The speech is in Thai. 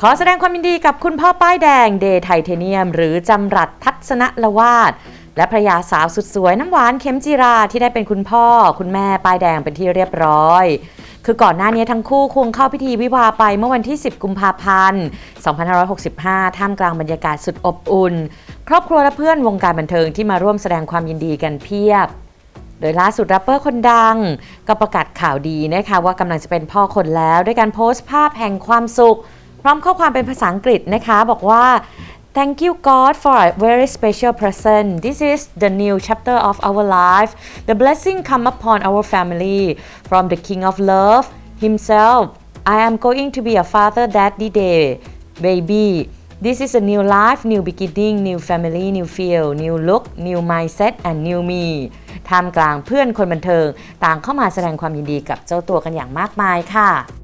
ขอแสดงความยินดีกับคุณพ่อป้ายแดงเดย์ไทเทเนียม หรือจำรัดทัศนละวาด และภรรยาสาวสุดสวยน้ำหวานเข็มจีราที่ได้เป็นคุณพ่อ คุณแม่ป้ายแดงเป็นที่เรียบร้อย คือก่อนหน้านี้ทั้งคู่ควงเข้าพิธีวิวาไปเมื่อวันที่ 10 กุมภาพันธ์ 2565 ท่ามกลางบรรยากาศสุดอบอุ่น ครอบครัวและเพื่อนวงการบันเทิงที่มาร่วมแสดงความยินดีกันเพียบโดยล่าสุดแรปเปอร์คนดัง ก็ประกาศข่าวดีนะคะว่ากำลังจะเป็นพ่อคนแล้ว ด้วยการโพสต์ภาพแห่งความสุข พร้อมข้อความเป็นภาษาอังกฤษนะคะบอกว่า Thank you God for a very special present. This is the new chapter of our life. The blessing come upon our family from the King of Love himself. I am going to be a father daddy day, baby. This is a new life, new beginning, new family, new feel, new look, new mindset and new me ท่ามกลางเพื่อนคนบันเทิง ต่างเข้ามาแสดงความยินดีกับเจ้าตัวกันอย่างมากมายค่ะ